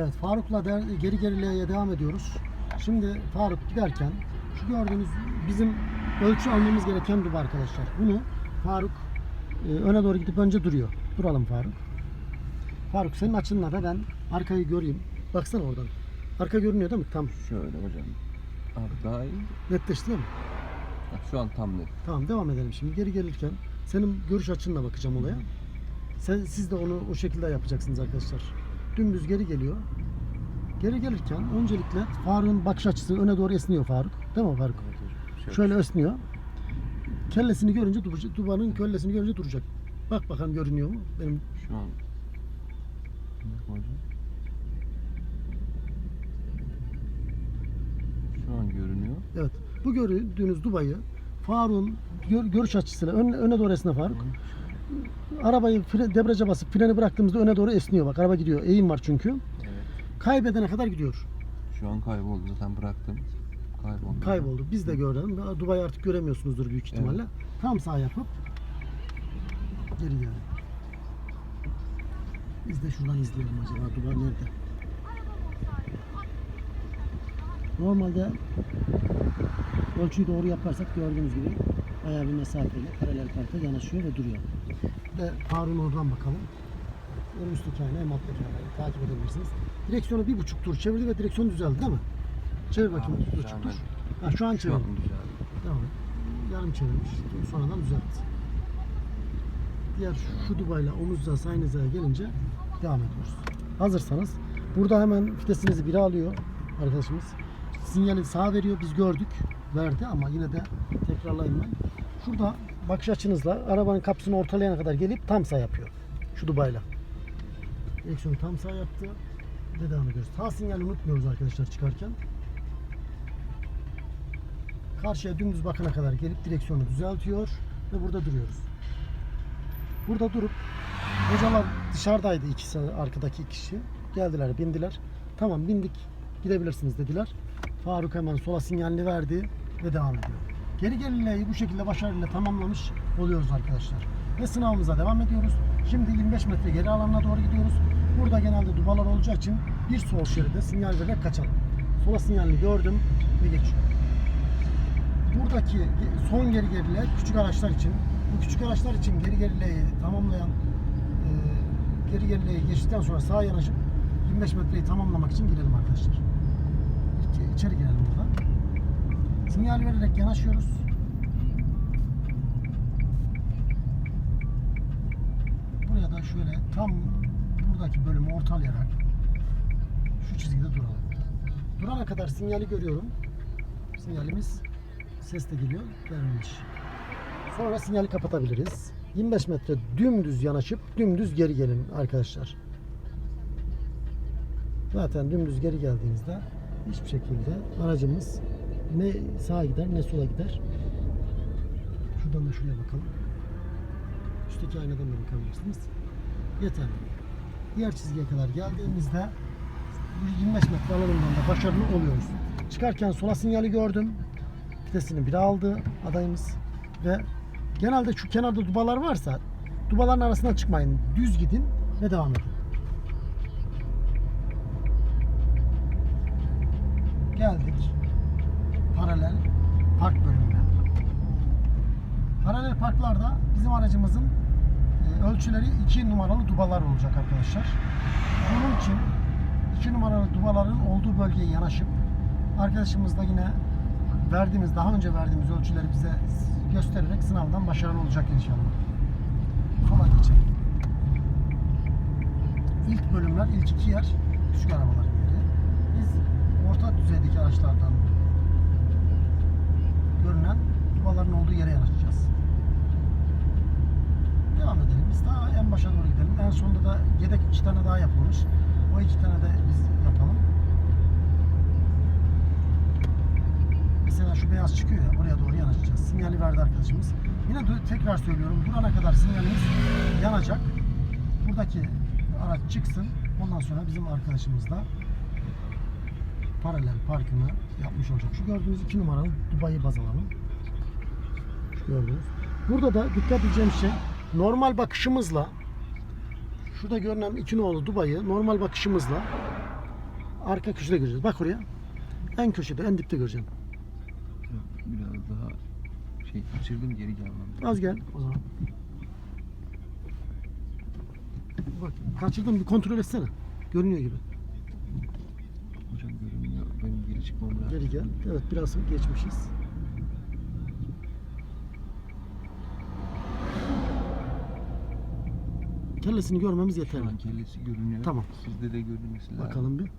Evet Faruk'la der, geri gerileye devam ediyoruz. Şimdi Faruk giderken şu gördüğünüz bizim ölçü almamız gereken duba arkadaşlar. Bunu Faruk e, öne doğru gidip önce duruyor. Duralım Faruk. Faruk senin açınla da ben arkayı göreyim. Baksana oradan. Arka görünüyor değil mi? Tam Şöyle hocam. Abi daha iyi. netleşti değil mi? Bak şu an tam net. Tamam devam edelim şimdi. Geri gelirken senin görüş açınla bakacağım olaya. Sen, siz de onu o şekilde yapacaksınız arkadaşlar. Dümdüz geri geliyor. Geri gelirken öncelikle Faruk'un bakış açısı öne doğru esniyor Faruk. Değil mi Faruk? Evet hocam. Şöyle. Şöyle esniyor. Kellesini görünce duracak. Dubanın kellesini görünce duracak. Bak bakalım görünüyor mu? Benim Şu an. Şu an görünüyor. evet. Bu gördüğünüz dubayı Faruk'un gör- görüş açısıyla ön- öne doğru esne Faruk. Arabayı fre, debriyaja basıp freni bıraktığımızda öne doğru esniyor. Bak araba gidiyor. Eğim var çünkü. Evet. Kaybedene kadar gidiyor. Şu an kayboldu zaten bıraktım. Kayboldu. Kayboldu. Biz de gördük. Dubai'yi artık göremiyorsunuzdur büyük ihtimalle. Tam sağ yapıp geri geldi. Biz de şuradan izleyelim acaba Dubai nerede? Normalde ölçüyü doğru yaparsak gördüğünüz gibi bayağı bir mesafeyle paralel parka yanaşıyor ve duruyor. Bir de Harun oradan bakalım. En üstteki ayna hem aynayı takip edebilirsiniz. Direksiyonu bir buçuk tur çevirdi ve direksiyon düzeldi değil mi? Çevir bakayım bir buçuk tur. Ha, şu an güzel. Devam et. Yarım çevirmiş. Sonradan düzeltti. Diğer şu, şu dubayla omuz hizası aynı hizaya gelince devam ediyoruz. Hazırsanız burada hemen vitesinizi biri alıyor arkadaşımız. Sinyali sağ veriyor. Biz gördük. Verdi ama yine de tekrarlayın ben. Şurada bakış açınızla arabanın kapısını ortalayana kadar gelip tam sağ yapıyor. Şu dubayla. Direksiyonu tam sağ yaptı. Ve devam ediyoruz. Sağ sinyali unutmuyoruz arkadaşlar çıkarken. Karşıya dümdüz bakana kadar gelip direksiyonu düzeltiyor ve burada duruyoruz. Burada durup hocalar dışarıdaydı ikisi arkadaki kişi. Geldiler bindiler. Tamam bindik gidebilirsiniz dediler. Faruk hemen sola sinyalini verdi ve devam ediyor. Geri gelineyi bu şekilde başarıyla tamamlamış oluyoruz arkadaşlar. Ve sınavımıza devam ediyoruz. Şimdi 25 metre geri alanına doğru gidiyoruz. Burada genelde dubalar olacağı için bir sol şeride sinyal vererek kaçalım. Sola sinyalini gördüm ve geçiyorum buradaki son geri gerile küçük araçlar için bu küçük araçlar için geri gerileyi tamamlayan e, geri gerileyi geçtikten sonra sağa yanaşıp 25 metreyi tamamlamak için girelim arkadaşlar. İç- İçeri girelim. Sinyal vererek yanaşıyoruz. Buraya da şöyle tam buradaki bölümü ortalayarak şu çizgide duralım. Durana kadar sinyali görüyorum. Sinyalimiz Ses de geliyor. Gelmemiş. Sonra sinyali kapatabiliriz. 25 metre dümdüz yanaşıp dümdüz geri gelin arkadaşlar. Zaten dümdüz geri geldiğinizde hiçbir şekilde aracımız ne sağa gider ne sola gider. Şuradan da şuraya bakalım. Üstteki aynadan da bakabilirsiniz. Yeterli. Diğer çizgiye kadar geldiğimizde bu 25 metre alanından da başarılı oluyoruz. Çıkarken sola sinyali gördüm vitesini biri aldı adayımız ve genelde şu kenarda dubalar varsa dubaların arasından çıkmayın. Düz gidin ve devam edin. Geldik paralel park bölümüne. Paralel parklarda bizim aracımızın e, ölçüleri 2 numaralı dubalar olacak arkadaşlar. Bunun için 2 numaralı dubaların olduğu bölgeye yanaşıp arkadaşımız da yine verdiğimiz, daha önce verdiğimiz ölçüleri bize göstererek sınavdan başarılı olacak inşallah. Sola geçelim. İlk bölümler, ilk iki yer küçük arabaların yeri. Biz orta düzeydeki araçlardan görünen dubaların olduğu yere yanaşacağız. Devam edelim. Biz daha en başa doğru gidelim. En sonunda da yedek iki tane daha yapılmış. O iki tane de biz yapalım. Mesela şu beyaz çıkıyor ya oraya doğru yanaşacağız. Sinyali verdi arkadaşımız. Yine tekrar söylüyorum durana kadar sinyalimiz yanacak. Buradaki araç çıksın. Ondan sonra bizim arkadaşımız da paralel parkını yapmış olacak. Şu gördüğünüz iki numaralı Dubai'yi baz alalım. Gördüğünüz. Burada da dikkat edeceğim şey normal bakışımızla şurada görünen iki nolu Dubai'yi normal bakışımızla arka köşede göreceğiz. Bak oraya. En köşede, en dipte göreceksin. Biraz daha şey kaçırdım geri gelmem. Az gel o zaman. Bak kaçırdın bir kontrol etsene. Görünüyor gibi. Hocam görünmüyor. Benim geri çıkmam lazım. Geri gel. Evet biraz geçmişiz. Kellesini görmemiz Şu yeterli. an kellesi görünüyor. Tamam. Sizde de görünmesi lazım. Bakalım bir.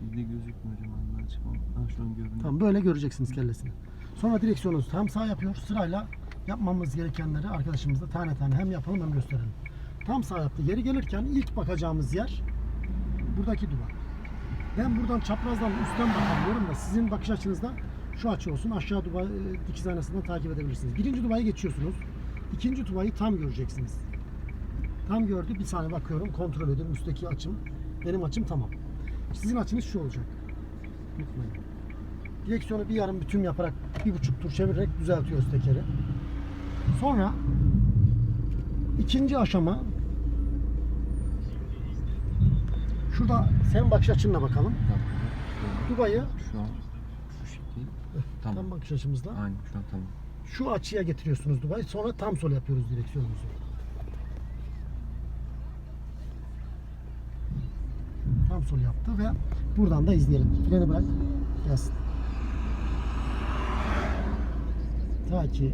Sizde gözükmüyor hocam. Allah çıkmam. Ha şu an görünüyor. Tamam böyle göreceksiniz kellesini. Sonra direksiyonu tam sağ yapıyor. Sırayla yapmamız gerekenleri arkadaşımızla tane tane hem yapalım hem gösterelim. Tam sağ yaptı. Geri gelirken ilk bakacağımız yer buradaki duvar. Ben buradan çaprazdan üstten bakıyorum da sizin bakış açınızda şu açı olsun. Aşağı duvar e, dikiz aynasından takip edebilirsiniz. Birinci dubayı geçiyorsunuz. İkinci dubayı tam göreceksiniz. Tam gördü. Bir saniye bakıyorum. Kontrol ediyorum. Üstteki açım. Benim açım tamam. Sizin açınız şu olacak. Unutmayın. Direksiyonu bir yarım bir tüm yaparak bir buçuk tur çevirerek düzeltiyoruz tekeri. Sonra ikinci aşama şurada senin bakış açınla bakalım. Tamam. Dubai'yi Şu an şu şekil. Tamam. tam bakış açımızla Aynen şu an tamam. şu açıya getiriyorsunuz Dubai. Sonra tam sol yapıyoruz direksiyonumuzu. Tam yaptı ve buradan da izleyelim. Freni bırak. Gelsin. Ta ki